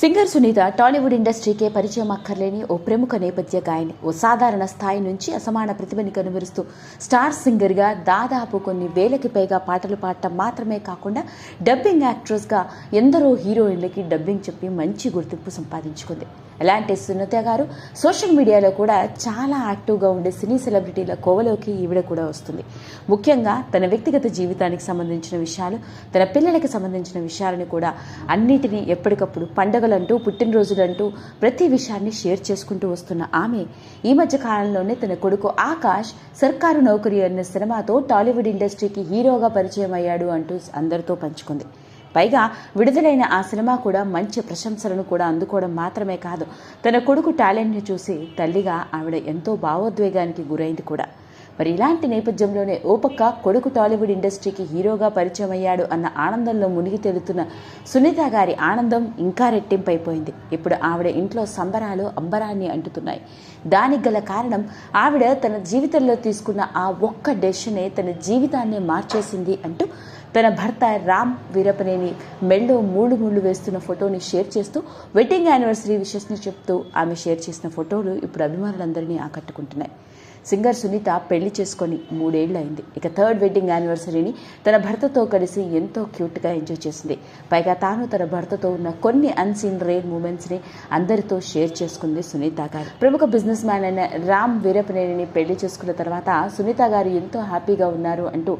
Singer Sunitha Tollywood ఇండస్ట్రీకే పరిచయం అక్కర్లేని ఓ ప్రముఖ నేపథ్య గాయని ఓ సాధారణ స్థాయి నుంచి అసమాన ప్రతిభని కనుమరుస్తూ స్టార్ సింగర్గా దాదాపు కొన్ని వేలకి పైగా పాటలు పాడటం మాత్రమే కాకుండా డబ్బింగ్ యాక్ట్రెస్గా ఎందరో హీరోయిన్లకి డబ్బింగ్ చెప్పి మంచి గుర్తింపు సంపాదించుకుంది. అలాంటి సునీత గారు సోషల్ మీడియాలో కూడా చాలా యాక్టివ్గా ఉండే సినీ సెలబ్రిటీల కోవలోకి ఈవిడ కూడా వస్తుంది. ముఖ్యంగా తన వ్యక్తిగత జీవితానికి సంబంధించిన విషయాలు తన పిల్లలకి సంబంధించిన విషయాలను కూడా అన్నిటినీ ఎప్పటికప్పుడు పండగ పండుగలంటూ పుట్టినరోజులంటూ ప్రతి విషయాన్ని షేర్ చేసుకుంటూ వస్తున్న ఆమె ఈ మధ్య కాలంలోనే తన కొడుకు ఆకాష్ సర్కారు నౌకరీ అనే సినిమాతో టాలీవుడ్ ఇండస్ట్రీకి హీరోగా పరిచయం అయ్యాడు అంటూ అందరితో పంచుకుంది. పైగా విడుదలైన ఆ సినిమా కూడా మంచి ప్రశంసలను కూడా అందుకోవడం మాత్రమే కాదు తన కొడుకు టాలెంట్ని చూసి తల్లిగా ఆవిడ ఎంతో భావోద్వేగానికి గురైంది కూడా. మరి ఇలాంటి నేపథ్యంలోనే ఓ పక్క కొడుకు టాలీవుడ్ ఇండస్ట్రీకి హీరోగా పరిచయం అయ్యాడు అన్న ఆనందంలో మునిగి తేలుతున్న సునీత గారి ఆనందం ఇంకా రెట్టింపైపోయింది. ఇప్పుడు ఆవిడ ఇంట్లో సంబరాలు అంబరాన్ని అంటుతున్నాయి. దానికి గల కారణం ఆవిడ తన జీవితంలో తీసుకున్న ఆ ఒక్క డెసిషనే తన జీవితాన్నే మార్చేసింది అంటూ తన భర్త రామ్ వీరపనేని మెళ్ళో మూడు ముళ్ళు వేస్తున్న ఫోటోని షేర్ చేస్తూ వెడ్డింగ్ యానివర్సరీ విషెస్ని చెప్తూ ఆమె షేర్ చేసిన ఫోటోలు ఇప్పుడు అభిమానులందరినీ ఆకట్టుకుంటున్నాయి. సింగర్ సునీత పెళ్ళి చేసుకొని మూడేళ్ళు అయింది ఇక థర్డ్ వెడ్డింగ్ యానివర్సరీని తన భర్తతో కలిసి ఎంతో క్యూట్గా ఎంజాయ్ చేసింది. పైగా తాను తన భర్తతో ఉన్న కొన్ని అన్సీన్ రేర్ మూమెంట్స్ని అందరితో షేర్ చేసుకుంది సునీత గారు. ప్రముఖ బిజినెస్ మ్యాన్ అయిన రామ్ వీరపనేనిని పెళ్ళి చేసుకున్న తర్వాత సునీత గారు ఎంతో హ్యాపీగా ఉన్నారు అంటూ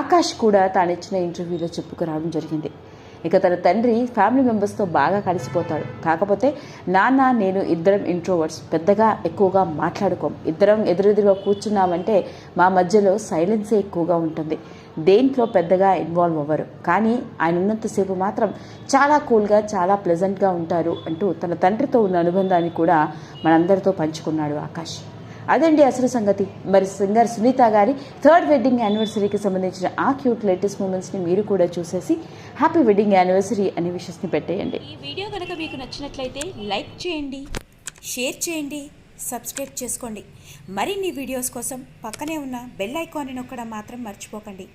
ఆకాష్ కూడా తాను ఇచ్చిన ఇంటర్వ్యూలో చెప్పుకురావడం జరిగింది. ఇక తన తండ్రి ఫ్యామిలీ మెంబర్స్తో బాగా కలిసిపోతాడు. కాకపోతే నాన్న నేను ఇద్దరం ఇంట్రోవర్డ్స్ పెద్దగా ఎక్కువగా మాట్లాడుకోం. ఇద్దరం ఎదురెదురుగా కూర్చున్నామంటే మా మధ్యలో సైలెన్సే ఎక్కువగా ఉంటుంది. దేంట్లో పెద్దగా ఇన్వాల్వ్ అవ్వరు. కానీ ఆయన ఉన్నంతసేపు మాత్రం చాలా కూల్గా చాలా ప్లెజెంట్గా ఉంటారు అంటూ తన తండ్రితో ఉన్న అనుబంధాన్ని కూడా మనందరితో పంచుకున్నాడు ఆకాష్. అదండి అసలు సంగతి. మరి సింగర్ సునీత గారి థర్డ్ వెడ్డింగ్ యానివర్సరీకి సంబంధించిన ఆ క్యూట్ లేటెస్ట్ మూమెంట్స్ని మీరు కూడా చూసేసి హ్యాపీ వెడ్డింగ్ యానివర్సరీ అనే విషయస్ని పెట్టేయండి. ఈ వీడియో కనుక మీకు నచ్చినట్లయితే లైక్ చేయండి షేర్ చేయండి సబ్స్క్రైబ్ చేసుకోండి. మరిన్ని వీడియోస్ కోసం పక్కనే ఉన్న బెల్ ఐకాన్ని నొక్కడం మాత్రం మర్చిపోకండి.